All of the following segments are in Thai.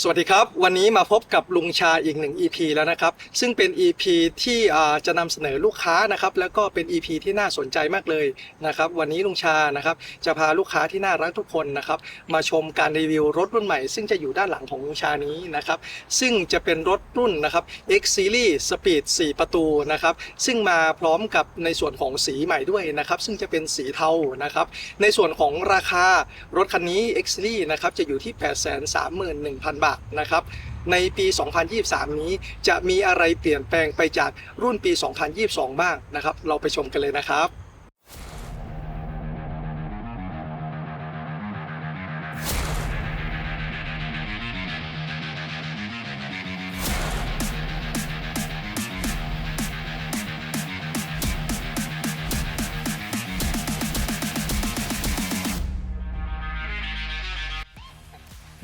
สวัสดีครับ วันนี้มาพบกับลุงชาอีกหนึ่ง EP แล้วนะครับ ซึ่งเป็น EP ที่จะนำเสนอลูกค้านะครับแล้วก็เป็น EP ที่น่าสนใจมากเลยนะครับ วันนี้ลุงชานะครับจะพาลูกค้าที่น่ารักทุกคนนะครับมาชมการรีวิวรถรุ่นใหม่ ซึ่งจะอยู่ด้านหลังของลุงชานี้นะครับ ซึ่งจะเป็นรถรุ่นนะครับ X Series Speed 4 ประตูนะครับซึ่งมาพร้อมกับในส่วนของสีใหม่ด้วยนะครับ ซึ่งจะเป็นสีเทานะครับ ในส่วนของราคารถคันนี้ X Series นะครับจะอยู่ที่ 831,000บาทนะครับ ในปี 2023 นี้จะมีอะไรเปลี่ยนแปลงไปจากรุ่นปี 2022 บ้างนะครับ เราไปชมกันเลยนะครับ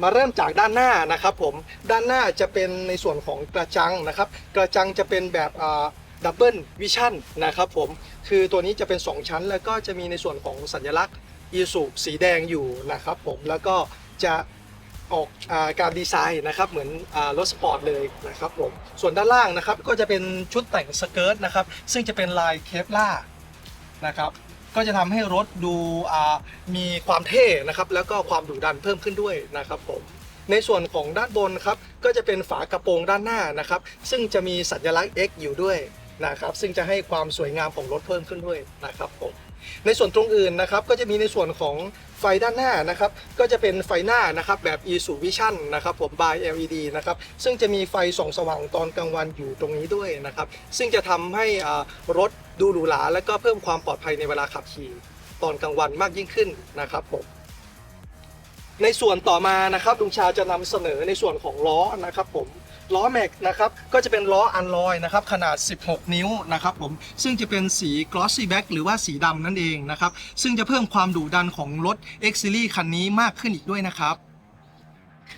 มาเริ่มจากด้านหน้านะครับผมด้านหน้าจะเป็นในส่วนของกระจังนะครับกระจังจะเป็นแบบดับเบิลวิชั่นนะครับผมคือตัวนี้จะเป็น 2 ชั้น แล้วก็จะมีในส่วนของสัญลักษณ์อีสุสีแดงอยู่นะครับผมแล้วก็จะออกอาการดีไซน์นะครับเหมือนอรถสปอร์ตเลยนะครับผมส่วนด้านล่างนะครับก็จะเป็นชุดแต่งสเกิร์ตนะครับซึ่งจะเป็นลายเคปล่านะครับ ก็จะทำให้รถดูอ่ามีความเท่นะครับ แล้วก็ความดุดันเพิ่มขึ้นด้วยนะครับผม ในส่วนของด้านบนครับก็จะเป็นฝากระโปรงด้านหน้านะครับ ซึ่งจะมีสัญลักษณ์ X อยู่ด้วยนะครับ ซึ่งจะให้ความสวยงามของรถเพิ่มขึ้นด้วยนะครับผม ในส่วนตรงอื่นนะครับก็จะมีในส่วนของไฟด้านหน้านะครับก็จะเป็นไฟหน้านะครับแบบ e s u Vision นะครับผม by LED นะครับซึ่งจะมีไฟส่องสว่างตอนกลางวันอยู่ตรงนี้ด้วยนะครับซึ่งจะทำให้รถดูหรูหราและก็เพิ่มความปลอดภัยในเวลาขับขี่ตอนกลางวันมากยิ่งขึ้นนะครับผมในส่วนต่อมานะครับลุงชาจะนำเสนอในส่วนของล้อนะครับผม ล้อแม็กนะครับก็จะเป็นล้ออันลอยนะครับขนาด 16 นิ้วนะครับผมซึ่งจะเป็นสี glossy black หรือว่าสีดำนั่นเองนะครับซึ่งจะเพิ่มความดุดันของรถ X Series คันนี้มากขึ้นอีกด้วยนะครับ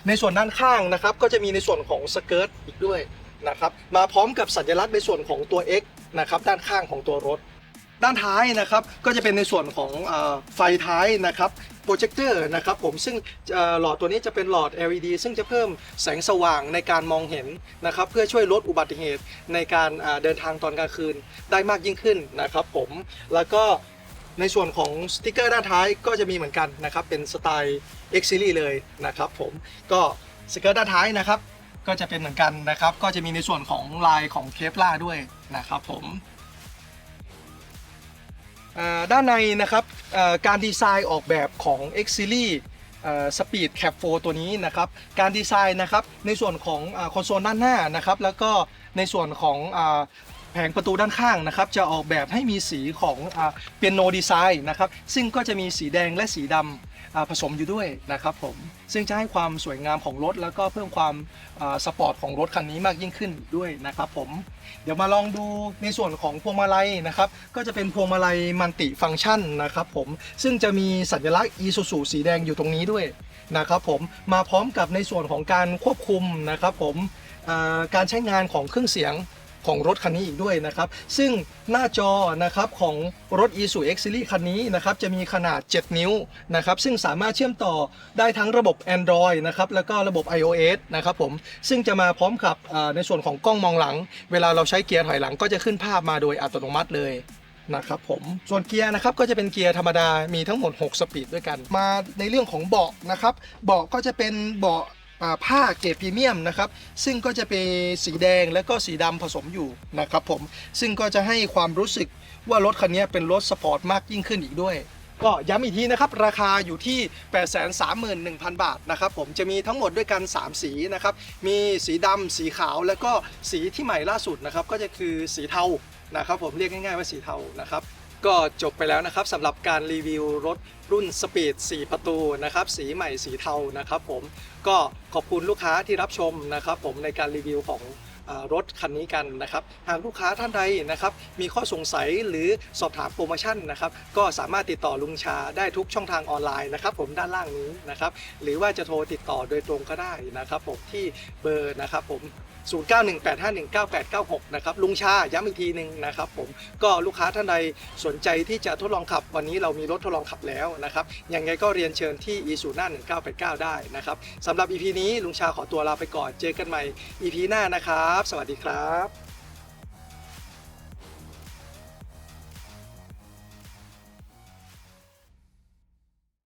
ในส่วนด้านข้างนะครับก็จะมีในส่วนของสเกิร์ตอีกด้วยนะครับมาพร้อมกับสัญลักษณ์ในส่วนของตัว X นะครับด้านข้างของตัวรถ ด้านท้ายนะครับก็จะเป็นในส่วนของอไฟท้ายนะครับโปรเจคเตอร์นะครับผมซึ่งหลอดตัวนี้จะเป็นหลอด LED ซึ่งจะเพิ่มแสงสว่างในการมองเห็นนะครับเพื่อช่วยลดอุบัติเหตุในการเดินทางตอนกลางคืนได้มากยิ่งขึ้นนะครับผมแล้วก็ในส่วนของสติกเกอร์ด้านท้ายก็จะมีเหมือนกันนะครับเป็นสไตล์ X Series เลยนะครับผมก็สติกเกอร์ด้านท้ายนะครับก็จะเป็นเหมือนกันนะครับ ก็จะมีในส่วนของลายของเคปล่าด้วยนะครับผม ด้านในนะครับการดีไซน์ออกแบบของ X Series เอ่อ Speed Cap 4ตัวนี้นะครับ การดีไซน์นะครับในส่วนของคอนโซลด้านหน้านะครับ แล้วก็ในส่วนของอแผงประตูด้านข้างนะครับ จะออกแบบให้มีสีของเปียโนดีไซน์นะครับ ซึ่งก็จะมีสีแดงและสีดำ ผสมอยู่ด้วยนะครับผมซึ่งจะให้ความสวยงามของรถ แล้วก็เพิ่มความสปอร์ตของรถคันนี้มากยิ่งขึ้นด้วยนะครับผมเดี๋ยวมาลองดูในส่วนของพวงมาลัยนะครับก็จะเป็นพวงมาลัยมัลติฟังก์ชันนะครับผมซึ่งจะมีสัญลักษณ์ Isuzu สีแดงอยู่ตรงนี้ด้วยนะครับผมมาพร้อมกับในส่วนของการควบคุมนะครับผมการใช้งานของเครื่องเสียง ของรถคันนี้อีกด้วยนะครับ ซึ่งหน้าจอนะครับของรถ Isuzu X Series คันนี้นะครับจะมีขนาด 7 นิ้วนะครับซึ่งสามารถเชื่อมต่อได้ทั้งระบบ Android นะครับแล้วก็ระบบ iOS นะครับผมซึ่งจะมาพร้อมกับในส่วนของกล้องมองหลัง เวลาเราใช้เกียร์ถอยหลังก็จะขึ้นภาพมาโดยอัตโนมัติเลยนะครับผมส่วนเกียร์นะครับก็จะเป็นเกียร์ธรรมดามีทั้งหมด 6 สปีดด้วยกัน มาในเรื่องของเบาะนะครับเบาะก็จะเป็นเบาะ ผ้าเกรดพรีเมียมนะครับซึ่งก็จะเป็นสีแดงและก็สีดำผสมอยู่นะครับผมซึ่งก็จะให้ความรู้สึกว่ารถคันนี้เป็นรถสปอร์ตมากยิ่งขึ้นอีกด้วยก็ย้ำอีกทีนะครับ ราคาอยู่ที่ 831,000 บาทนะครับผมจะมีทั้งหมดด้วยกัน 3 สีนะครับ มีสีดำสีขาวแล้วก็สีที่ใหม่ล่าสุดนะครับ ก็จะคือสีเทานะครับผมเรียกง่ายๆว่าสีเทานะครับ ก็จบไปแล้วนะครับสำหรับการรีวิวรถรุ่นสปีด 4 ประตูนะครับสีใหม่สีเทานะครับผมก็ขอบคุณลูกค้าที่รับชมนะครับผมในการรีวิวของ รถคันนี้กันนะครับหากลูกค้าท่านใดนะครับมีข้อสงสัยหรือสอบถามโปรโมชั่นนะครับก็สามารถติดต่อลุงชาได้ทุกช่องทางออนไลน์นะครับผมด้านล่างนี้นะครับหรือว่าจะโทรติดต่อโดยตรงก็ได้นะครับผมที่เบอร์นะครับผม0918519896 นะครับลุงชาย้ำอีกทีหนึ่งนะครับผมก็ลูกค้าท่านใดสนใจที่จะทดลองขับ วันนี้เรามีรถทดลองขับแล้วนะครับยังไงก็เรียนเชิญที่ e 0 1 9 8 9 ได้นะครับสำหรับ EP นี้ลุงชาขอตัวลาไปก่อนเจอกันใหม่ EP หน้านะครับสวัสดีครับ